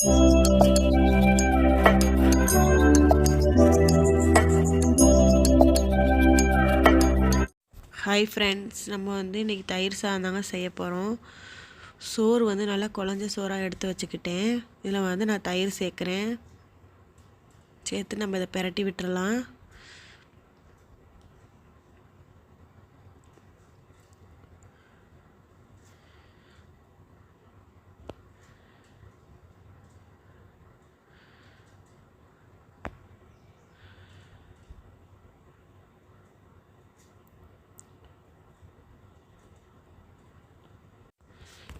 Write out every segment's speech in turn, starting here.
Hi friends நம்ம வந்து இன்றைக்கி தயிர் சாதம் தாங்க செய்ய போகிறோம் சோறு வந்து நல்லா குழஞ்ச சோறாக எடுத்து வச்சுக்கிட்டேன். இதில் வந்து நான் தயிர் சேர்க்குறேன். சேர்த்து நம்ம இதை பிரட்டி விட்டுறலாம்.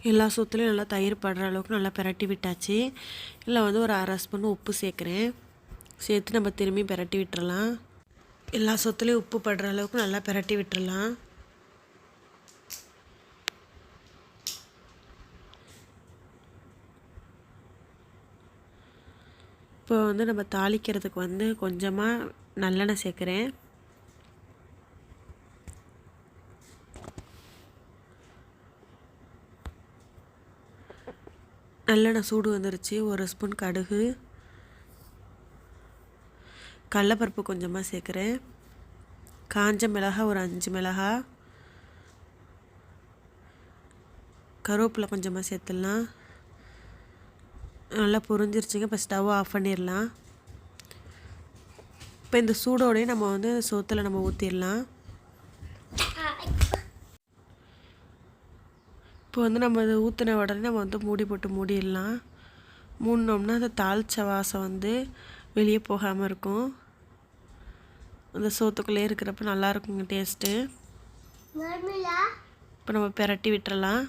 எல்லா சோத்துலையும் நல்லா தயிர் படுற அளவுக்கு நல்லா பிரட்டி விட்டாச்சு. இல்லை வந்து ஒரு அரை ஸ்பூன் உப்பு சேர்க்குறேன். சேர்த்து நம்ம திரும்பி பிரட்டி விட்டுறலாம். எல்லா சொத்துலேயும் உப்பு படுற அளவுக்கு நல்லா பிரட்டி விட்டுறலாம். இப்போ வந்து நம்ம தாளிக்கிறதுக்கு வந்து கொஞ்சமாக நல்லெண்ணெய் சேர்க்குறேன். நல்லெண்ணெய் சூடு வந்துருச்சு. ஒரு ஸ்பூன் கடுகு. கடலப்பருப்பு கொஞ்சமாக சேர்க்குறேன். காஞ்ச மிளகா ஒரு அஞ்சு மிளகா கருவேப்பிலை கொஞ்சமாக சேர்த்துடலாம். நல்லா புரிஞ்சிருச்சுங்க. இப்போ ஸ்டவ் ஆஃப் பண்ணிடலாம். இப்போ இந்த சூடோடையும் நம்ம வந்து சோத்தில் நம்ம ஊற்றிடலாம் இப்போ வந்து நம்ம இதை ஊற்றின உடனே நம்ம வந்து மூடி போட்டு மூடிடலாம். மூடினோம்னா அந்த தாளிச்ச வாசம் வந்து வெளியே போகாமல் இருக்கும். அந்த சோத்துக்குள்ளே இருக்கிறப்ப நல்லா இருக்குங்க டேஸ்ட்டு இப்போ நம்ம பிரட்டி விட்டுறலாம்.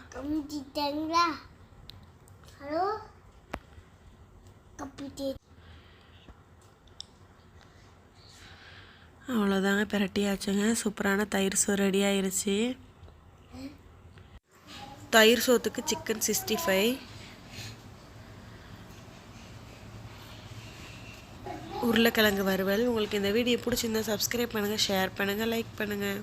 அவ்வளோதாங்க பிரட்டியாச்சுங்க. சூப்பரான தயிர் சோறு ரெடி ஆயிருச்சு. தயிர் சோத்துக்கு சிக்கன் சிக்ஸ்டி ஃபைவ் உருளைக்கிழங்கு வறுவல். உங்களுக்கு இந்த வீடியோ பிடிச்சிருந்தா சப்ஸ்கிரைப் பண்ணுங்கள் ஷேர் பண்ணுங்கள் லைக் பண்ணுங்கள்